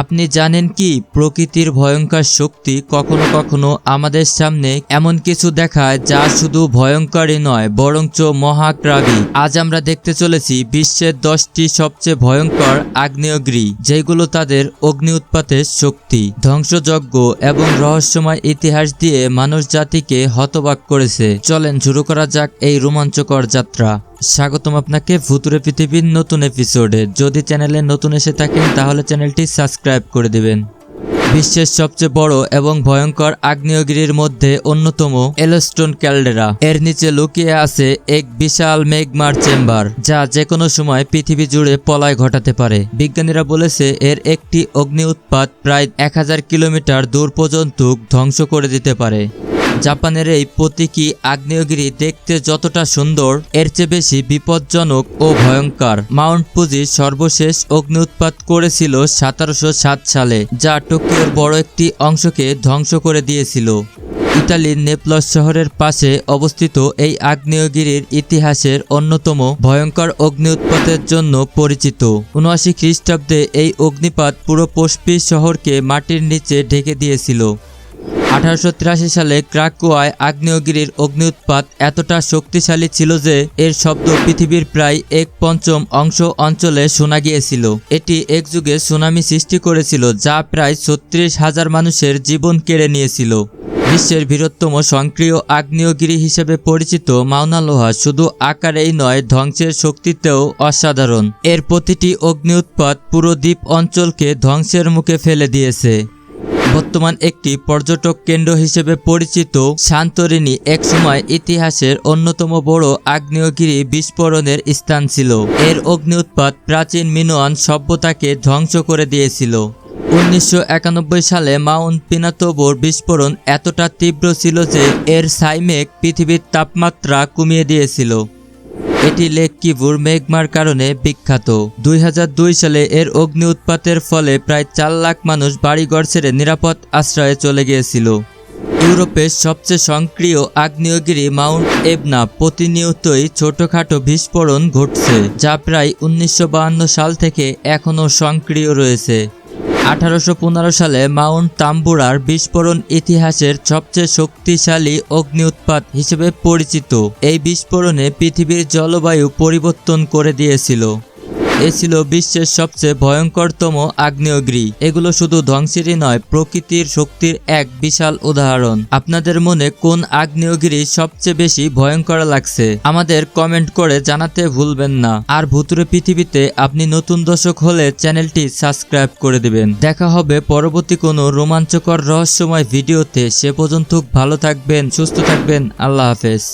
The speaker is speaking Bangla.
আপনি জানেন কি, প্রকৃতির ভয়ঙ্কর শক্তি কখনো কখনো আমাদের সামনে এমন কিছু দেখায় যা শুধু ভয়ঙ্করই নয়, বরঞ্চ মহাক্রাবী আজ আমরা দেখতে চলেছি বিশ্বের দশটি সবচেয়ে ভয়ঙ্কর আগ্নেয়গিরি, যেগুলো তাদের অগ্নি উৎপাতের শক্তি, ধ্বংসযজ্ঞ এবং রহস্যময় ইতিহাস দিয়ে মানুষ জাতিকে হতবাক করেছে। চলেন শুরু করা যাক এই রোমাঞ্চকর যাত্রা। স্বাগতম আপনাকে ভুতুরে পৃথিবীর নতুন এপিসোডে যদি চ্যানেলে নতুন এসে থাকেন, তাহলে চ্যানেলটি সাবস্ক্রাইব করে দিবেন। বিশ্বের সবচেয়ে বড় এবং ভয়ঙ্কর আগ্নেয়গিরির মধ্যে অন্যতম এলোস্টোন ক্যালডেরা। এর নিচে লুকিয়ে আছে এক বিশাল মেঘমার চেম্বার, যা যে কোনো সময় পৃথিবী জুড়ে পলায় ঘটাতে পারে। বিজ্ঞানীরা বলেছে, এর একটি অগ্নি উৎপাত প্রায় এক হাজার কিলোমিটার দূর পর্যন্ত ধ্বংস করে দিতে পারে। জাপানের এই প্রতীকী আগ্নেয়গিরি দেখতে যতটা সুন্দর, এর চেয়ে বেশি বিপজ্জনক ও ভয়ঙ্কর। মাউন্ট পুজি সর্বশেষ অগ্নি উৎপাত করেছিল সতেরোশো সাত সালে, যা টোকিওর বড় একটি অংশকে ধ্বংস করে দিয়েছিল। ইতালির নেপলস শহরের পাশে অবস্থিত এই আগ্নেয়গিরির ইতিহাসের অন্যতম ভয়ঙ্কর অগ্নি উৎপাতের জন্য পরিচিত। উনআশি খ্রিস্টাব্দে এই অগ্নিপাত পুরো পস্পি শহরকে মাটির নিচে ঢেকে দিয়েছিল। আঠারোশো তিরাশি সালে ক্রাকুয়ায় আগ্নেয়গিরির অগ্নি উৎপাত এতটা শক্তিশালী ছিল যে এর শব্দ পৃথিবীর প্রায় এক পঞ্চম অংশ অঞ্চলে শোনা গিয়েছিল। এটি এক যুগে সুনামি সৃষ্টি করেছিল যা প্রায় ছত্রিশ হাজার মানুষের জীবন কেড়ে নিয়েছিল। বিশ্বের বৃহত্তম সক্রিয় আগ্নেয়গিরি হিসেবে পরিচিত মাউনা লোহা শুধু আকারেই নয়, ধ্বংসের শক্তিতেও অসাধারণ। এর প্রতিটি অগ্নি উৎপাত পুরো দ্বীপ অঞ্চলকে ধ্বংসের মুখে ফেলে দিয়েছে। বর্তমান একটি পর্যটক কেন্দ্র হিসেবে পরিচিত শান্তরিনী একসময় ইতিহাসের অন্যতম বড় আগ্নেয়গিরি বিস্ফোরণের স্থান ছিল। এর অগ্নি উৎপাত প্রাচীন মিনোয়ান সভ্যতাকে ধ্বংস করে দিয়েছিল। উনিশশো একানব্বই সালে মাউন্ট পিনাতোবোর বিস্ফোরণ এতটা তীব্র ছিল যে এর সাইমেক পৃথিবীর তাপমাত্রা কমিয়ে দিয়েছিল। এটি লেক কিভুর মেঘমার কারণে বিখ্যাত। দুই হাজার দুই সালে এর অগ্নি উৎপাতের ফলে প্রায় চার লাখ মানুষ বাড়িঘর ছেড়ে নিরাপদ আশ্রয়ে চলে গিয়েছিল। ইউরোপের সবচেয়ে সক্রিয় আগ্নেয়গিরি মাউন্ট এবনা প্রতিনিয়তই ছোটখাটো বিস্ফোরণ ঘটছে, যা প্রায় উনিশশো সাল থেকে এখনও সক্রিয় রয়েছে। আঠারোশো পনেরো সালে মাউন্ট তাম্বুরার বিস্ফোরণ ইতিহাসের সবচেয়ে শক্তিশালী অগ্নি উৎপাত হিসেবে পরিচিত। এই বিস্ফোরণে পৃথিবীর জলবায়ু পরিবর্তন করে দিয়েছিল। এ ছিল বিশ্বের সবচেয়ে ভয়ঙ্করতম আগ্নেয়গিরি। এগুলো শুধু ধ্বংসেরই নয়, প্রকৃতির শক্তির এক বিশাল উদাহরণ। আপনাদের মনে কোন আগ্নেয়গিরি সবচেয়ে বেশি ভয়ঙ্কর লাগছে? আমাদের কমেন্ট করে জানাতে ভুলবেন না। আর ভুতুরে পৃথিবীতে আপনি নতুন দর্শক হলে চ্যানেলটি সাবস্ক্রাইব করে দিবেন। দেখা হবে পরবর্তী কোনো রোমাঞ্চকর রহস্যময় ভিডিওতে। সে পর্যন্ত ভালো থাকবেন, সুস্থ থাকবেন। আল্লাহ হাফেজ।